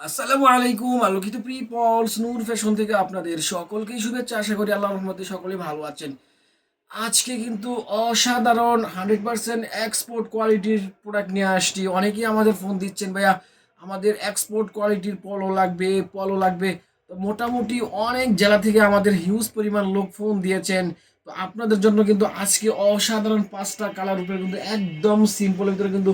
আসসালামু আলাইকুম, আলোকিত পিপলস নূর ফ্যাশন থেকে আপনাদের সকলকেই শুভেচ্ছা। আশা করি আল্লাহ রহমতে সকলেই ভালো আছেন। আজকে কিন্তু অসাধারণ হান্ড্রেড পার্সেন্ট এক্সপোর্ট কোয়ালিটির প্রোডাক্ট নিয়ে আসছি। অনেকেই আমাদের ফোন দিচ্ছেন, ভাইয়া, আমাদের এক্সপোর্ট কোয়ালিটির পলো লাগবে পলো লাগবে। তো মোটামুটি অনেক জেলা থেকে আমাদের হিউজ পরিমাণ লোক ফোন দিয়েছেন। তো আপনাদের জন্য কিন্তু আজকে অসাধারণ পাঁচটা কালার উপরে কিন্তু একদম সিম্পলের ভিতরে কিন্তু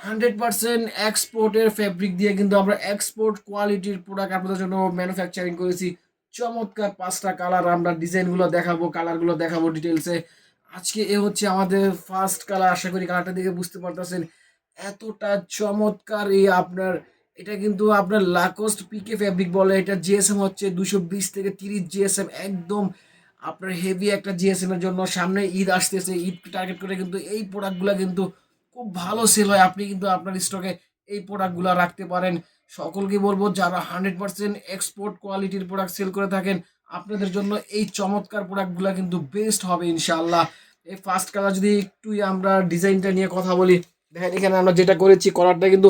হান্ড্রেড পার্সেন্ট এক্সপোর্টের ফেব্রিক দিয়ে কিন্তু আমরা এক্সপোর্ট কোয়ালিটির প্রোডাক্ট আপনাদের জন্য ম্যানুফ্যাকচারিং করেছি। চমৎকার পাঁচটা কালার আমরা ডিজাইনগুলো দেখাবো কালারগুলো দেখাবো ডিটেলসে আজকে এ হচ্ছে আমাদের ফার্স্ট কালার আশা করি কালারটা দেখে বুঝতে পারতেছেন। এতটা চমৎকার এই আপনার, এটা কিন্তু আপনার লাকোস্ট পিকে ফেব্রিক বলে, এটা জিএসএম হচ্ছে দুশো বিশ থেকে তিরিশ জিএসএম একদম আপনার হেভি একটা জিএসএম এর জন্য। সামনে ঈদ আসতেছে ঈদ টার্গেট করে কিন্তু এই প্রোডাক্টগুলো কিন্তু ভালো সেল হয়। আপনি কিন্তু আপনার স্টকে এই প্রোডাক্টগুলো রাখতে পারেন। সকলকে বলব, যারা হান্ড্রেড পার্সেন্ট এক্সপোর্ট কোয়ালিটির প্রোডাক্ট সেল করে থাকেন, আপনাদের জন্য এই চমৎকার প্রোডাক্টগুলো কিন্তু বেস্ট হবে ইনশাআল্লাহ। এই ফার্স্ট কালার যদি একটু আমরা ডিজাইনটা নিয়ে কথা বলি, দেখেন এখানে আমরা যেটা করেছি কলারটা কিন্তু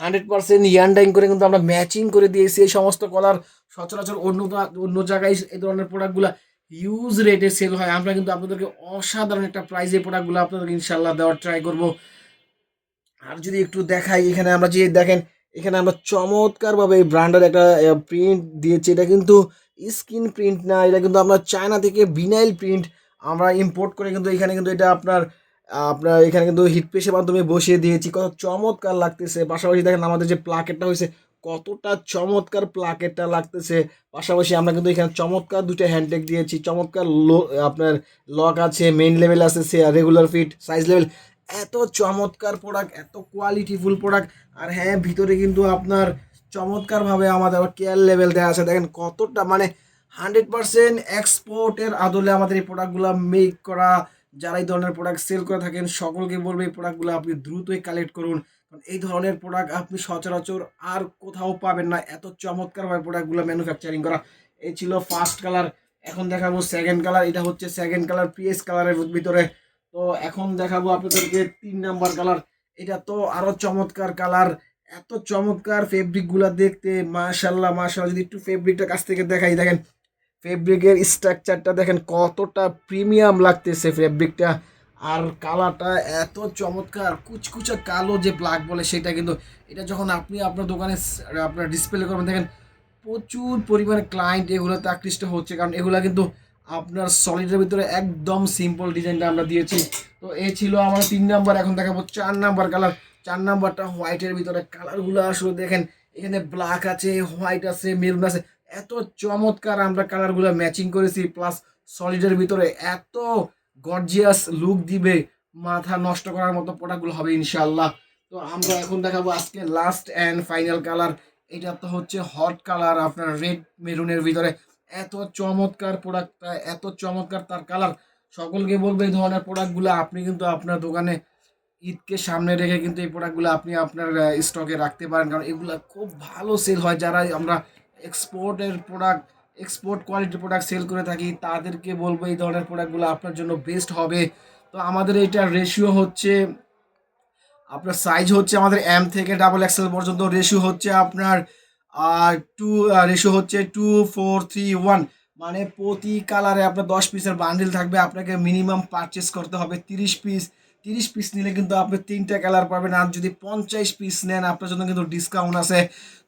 হান্ড্রেড পার্সেন্ট ইয়ানডাইং করে কিন্তু আমরা ম্যাচিং করে দিয়েছি। এই সমস্ত কলার সচরাচর অন্য অন্য জায়গায় এই ধরনের প্রোডাক্টগুলো হিউজ রেটে সেল হয়। আমরা কিন্তু আপনাদেরকে অসাধারণ একটা প্রাইজে প্রোডাক্টগুলো আপনাদেরকে ইনশাল্লাহ দেওয়ার ট্রাই করব। আর যদি একটু দেখাই, এখানে আমরা যে দেখেন, এখানে আমরা চমৎকারভাবে এই ব্র্যান্ডের একটা প্রিন্ট দিয়েছি। এটা কিন্তু স্কিন প্রিন্ট না, এটা কিন্তু আমরা চায়না থেকে বিনাইল প্রিন্ট আমরা ইম্পোর্ট করে কিন্তু এখানে কিন্তু এটা আপনার আপনার এখানে কিন্তু হিট মাধ্যমে বসিয়ে দিয়েছি। কত চমৎকার লাগতেছে। পাশাপাশি দেখেন আমাদের যে প্লাকেটটা হয়েছে, কতটা চমৎকার প্লাকেটটা লাগতেছে। পাশাপাশি আমরা কিন্তু এখানে চমৎকার দুটো হ্যান্ডটেক দিয়েছি। চমৎকার লো, আপনার লক আছে মেইন লেভেল আছে, সে রেগুলার ফিট সাইজ লেভেল এত চমৎকার প্রোডাক্ট এত কোয়ালিটিফুল প্রোডাক্ট আর হ্যাঁ ভিতরে কিন্তু আপনার চমৎকারভাবে আমাদের কেয়ার লেভেল দেওয়া আছে। দেখেন কতটা মানে হান্ড্রেড পার্সেন্ট এক্সপোর্টের আদলে আমাদের এই প্রোডাক্টগুলো মেক করা, যারা এই ধরনের প্রোডাক্ট সেল করে থাকেন, সকলকে বলব এই প্রোডাক্টগুলো আপনি দ্রুতই কালেক্ট করুন। কারণ এই ধরনের প্রোডাক্ট আপনি সচরাচর আর কোথাও পাবেন না। এত চমৎকারভাবে প্রোডাক্টগুলো ম্যানুফ্যাকচারিং করা। এই ছিল ফার্স্ট কালার এখন দেখাবো সেকেন্ড কালার এটা হচ্ছে সেকেন্ড কালার পিএস কালারের ভিতরে। তো এখন দেখাবো আপনাদেরকে তিন নাম্বার কালার এটা তো আরও চমৎকার কালার এত চমৎকার ফেব্রিকগুলা দেখতে। মাশাল্লাহ মাশাল্লাহ। যদি একটু ফেব্রিকটা কাছ থেকে দেখাই, দেখেন ফেব্রিকের স্ট্রাকচারটা দেখেন, কতটা প্রিমিয়াম লাগতেছে ফেব্রিকটা আর কালারটা এত চমৎকার, কুচকুচা কালো যে ব্ল্যাক বলে সেটা কিন্তু, এটা যখন আপনি আপনার দোকানে আপনার ডিসপ্লে করবেন, দেখেন, প্রচুর পরিমাণে ক্লায়েন্ট এগুলোতে আকৃষ্ট হচ্ছে। কারণ এগুলো কিন্তু আপনার সলিডের ভিতরে একদম সিম্পল ডিজাইনটা আমরা দিয়েছি। তো এ ছিল আমার তিন নাম্বার, এখন দেখাবো চার নাম্বার কালার চার নাম্বারটা হোয়াইটের ভিতরে কালারগুলো আসলে দেখেন, এখানে ব্ল্যাক আছে হোয়াইট আছে মেরুন আছে। এত চমৎকার আমরা কালারগুলো ম্যাচিং করেছি প্লাস সলিডের ভিতরে এত গর্জিয়াস লুক দিবে, মাথা নষ্ট করার মতো প্রোডাক্টগুলো হবে ইনশাল্লাহ তো আমরা এখন দেখাবো আজকে লাস্ট অ্যান্ড ফাইনাল কালার এটা তো হচ্ছে হট কালার আপনার রেড মেরুনের ভিতরে। এত চমৎকার প্রোডাক্টটা এত চমৎকার তার কালার সকলকে বলব এই ধরনের প্রোডাক্টগুলো আপনি কিন্তু আপনার দোকানে ঈদকে সামনে রেখে কিন্তু এই প্রোডাক্টগুলো আপনি আপনার স্টকে রাখতে পারেন। কারণ এগুলো খুব ভালো সেল হয়। যারা আমরা এক্সপোর্টের প্রোডাক্ট এক্সপোর্ট কোয়ালিটির প্রোডাক্ট সেল করে থাকি, তাদেরকে বলব এই ধরনের প্রোডাক্টগুলো আপনার জন্য বেস্ট হবে। তো আমাদের এইটার রেশিও হচ্ছে, আপনার সাইজ হচ্ছে আমাদের এম থেকে ডাবল এক্সেল পর্যন্ত। রেশিও হচ্ছে আপনার আর টু রেশিও হচ্ছে টু ফোর থ্রি ওয়ান মানে প্রতি কালারে আপনার দশ পিসের বান্ডিল থাকবে। আপনাকে মিনিমাম পারচেস করতে হবে তিরিশ পিস তিরিশ পিস নিলে কিন্তু আপনি তিনটা কালার পাবেন। আর যদি পঞ্চাশ পিস নেন, আপনার জন্য কিন্তু ডিসকাউন্ট আছে।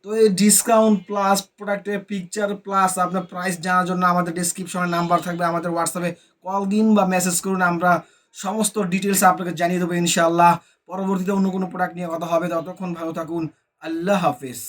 তো এই ডিসকাউন্ট প্লাস প্রোডাক্টের পিকচার প্লাস আপনার প্রাইস জানার জন্য আমাদের ডিসক্রিপশনে নাম্বার থাকবে। আমাদের হোয়াটসঅ্যাপে কল দিন বা মেসেজ করুন। আমরা সমস্ত ডিটেলস আপনাকে জানিয়ে দেবো ইনশাআল্লাহ। পরবর্তীতে অন্য কোনো প্রোডাক্ট নিয়ে কথা হবে। ততক্ষণ ভালো থাকুন। আল্লাহ হাফিজ।